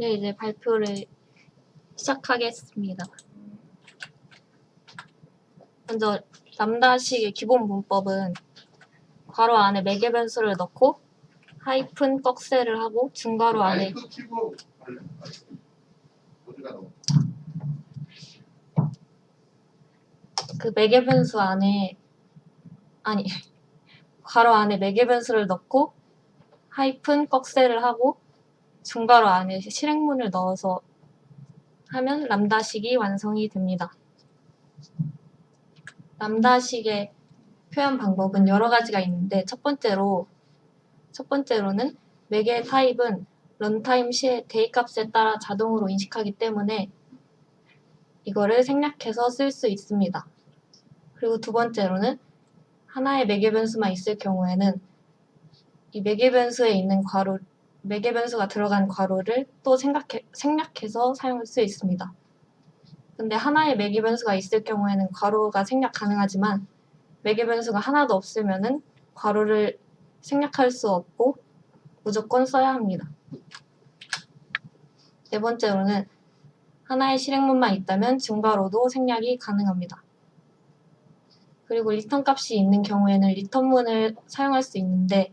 네, 이제 발표를 시작하겠습니다. 먼저 람다식의 기본 문법은 괄호 안에 매개 변수를 넣고 하이픈 꺽쇠를 하고 중괄호 안에 그 매개 변수 안에 아니 괄호 안에 매개 변수를 넣고 하이픈 꺽쇠를 하고 중괄호 안에 실행문을 넣어서 하면 람다식이 완성이 됩니다. 람다식의 표현 방법은 여러 가지가 있는데 첫 번째로 첫 번째로는 매개 타입은 런타임 시의 대입값에 따라 자동으로 인식하기 때문에 이거를 생략해서 쓸 수 있습니다. 그리고 두 번째로는 하나의 매개 변수만 있을 경우에는 이 매개 변수에 있는 괄호 매개 변수가 들어간 괄호를 또 생각해, 생략해서 사용할 수 있습니다. 근데 하나의 매개 변수가 있을 경우에는 괄호가 생략 가능하지만 매개 변수가 하나도 없으면은 괄호를 생략할 수 없고 무조건 써야 합니다. 네 번째로는 하나의 실행문만 있다면 중괄호도 생략이 가능합니다. 그리고 리턴 값이 있는 경우에는 리턴문을 사용할 수 있는데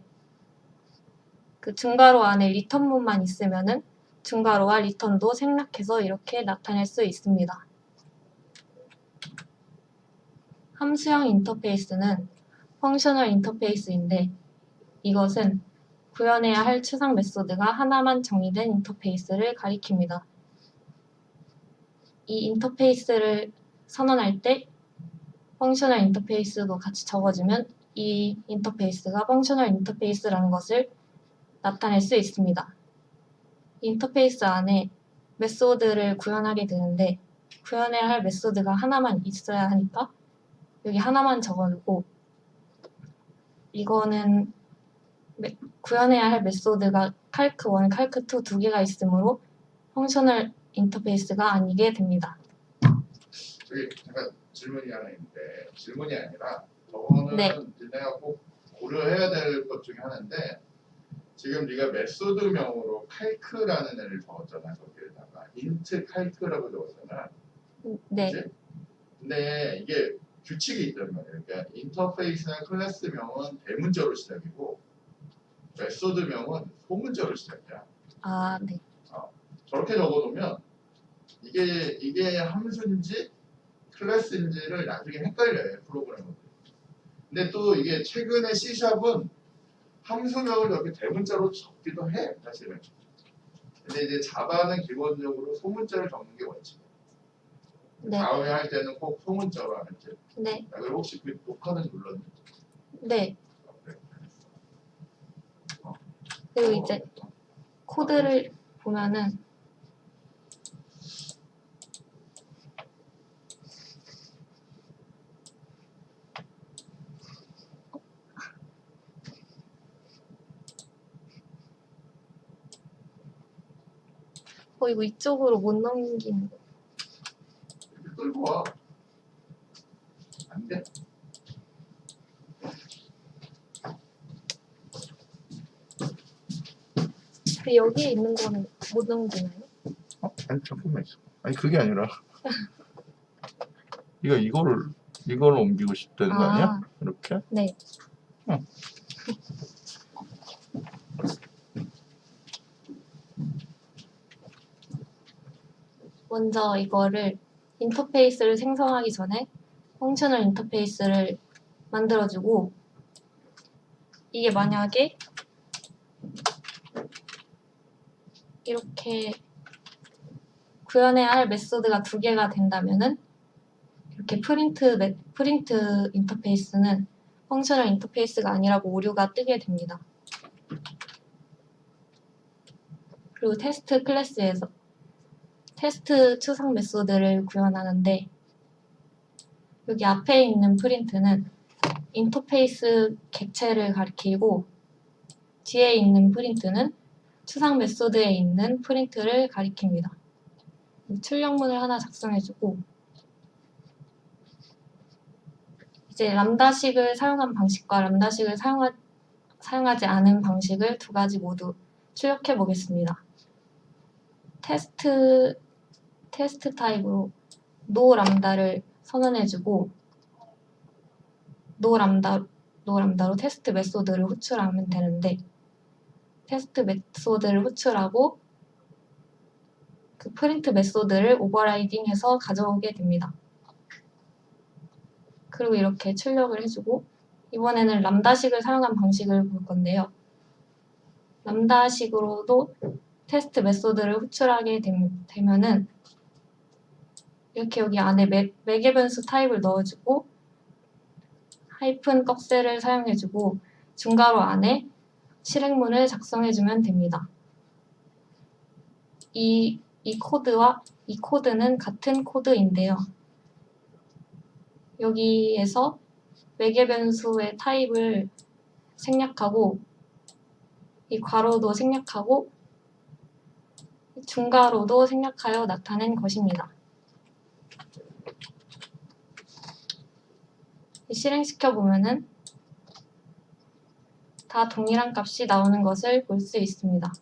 그 중괄호 안에 리턴문만 있으면은 중괄호와 리턴도 생략해서 이렇게 나타낼 수 있습니다. 함수형 인터페이스는 펑셔널 인터페이스인데 이것은 구현해야 할 추상 메소드가 하나만 정의된 인터페이스를 가리킵니다. 이 인터페이스를 선언할 때 펑셔널 인터페이스도 같이 적어주면 이 인터페이스가 펑셔널 인터페이스라는 것을 나타낼 수 있습니다. 인터페이스 안에 메소드를 구현하게 되는데 구현해야 할 메소드가 하나만 있어야 하니까 여기 하나만 적어두고 이거는 메- 구현해야 할 메소드가 칼크 1, 칼크 2 두 개가 있으므로 펑셔널 인터페이스가 아니게 됩니다. 저기 잠깐 질문이 하나 있는데 질문이 아니라 저거는 네. 내가 꼭 고려해야 될 것 중에 하나인데 지금 네가 메소드명으로 칼크라는 애를 적었잖아 거기에다가. 인트 칼크라고 적었잖아. 네, 그치? 근데 이게 규칙이 있단 말이에요. 그러니까 인터페이스나 클래스명은 대문자로 시작이고 메소드명은 소문자로 시작이야. 아, 네, 저렇게 적어놓으면 이게 이게 함수인지 클래스인지를 나중에 헷갈려요 프로그래머들. 근데 또 이게 최근에 C샵은 함수명을 이렇게 대문자로 적기도 해 사실은. 근데 이제 자바는 기본적으로 소문자를 적는 게 원칙. 네, 다음에 할 때는 꼭 소문자로 하는지. 네, 나 그리고 혹시 그 녹화는 눌렀니? 네. 어, 그래. 그리고 이제 코드를 보면은 어 이거 이쪽으로 못 넘긴 이렇게 끌고 와. 안 돼. 그 여기에 있는 거는 못 넘기나요? 어? 아니 잠깐만 있어. 아니 그게 아니라 이거 이거를 이걸 옮기고 싶다는 거 아니야? 아. 이렇게? 네. 응. 먼저 이거를 인터페이스를 생성하기 전에 펑셔널 인터페이스를 만들어주고 이게 만약에 이렇게 구현해야 할 메소드가 두 개가 된다면은 이렇게 프린트 메- 프린트 인터페이스는 펑셔널 인터페이스가 아니라고 오류가 뜨게 됩니다. 그리고 테스트 클래스에서 테스트 추상 메소드를 구현하는데 여기 앞에 있는 프린트는 인터페이스 객체를 가리키고 뒤에 있는 프린트는 추상 메소드에 있는 프린트를 가리킵니다. 출력문을 하나 작성해주고 이제 람다식을 사용한 방식과 람다식을 사용하, 사용하지 않은 방식을 두 가지 모두 출력해 보겠습니다. 테스트 테스트 타입으로 노 람다를 선언해주고 노 람다 노 람다로 테스트 메소드를 호출하면 되는데 테스트 메소드를 호출하고 그 프린트 메소드를 오버라이딩해서 가져오게 됩니다. 그리고 이렇게 출력을 해주고 이번에는 람다식을 사용한 방식을 볼 건데요. 람다식으로도 테스트 메소드를 호출하게 됨- 되면은 이렇게 여기 안에 매, 매개 변수 타입을 넣어주고 하이픈 꺽쇠를 사용해주고 중괄호 안에 실행문을 작성해주면 됩니다. 이, 이 코드와 이 코드는 같은 코드인데요. 여기에서 매개 변수의 타입을 생략하고 이 괄호도 생략하고 중괄호도 생략하여 나타낸 것입니다. 실행시켜 보면은 다 동일한 값이 나오는 것을 볼 수 있습니다.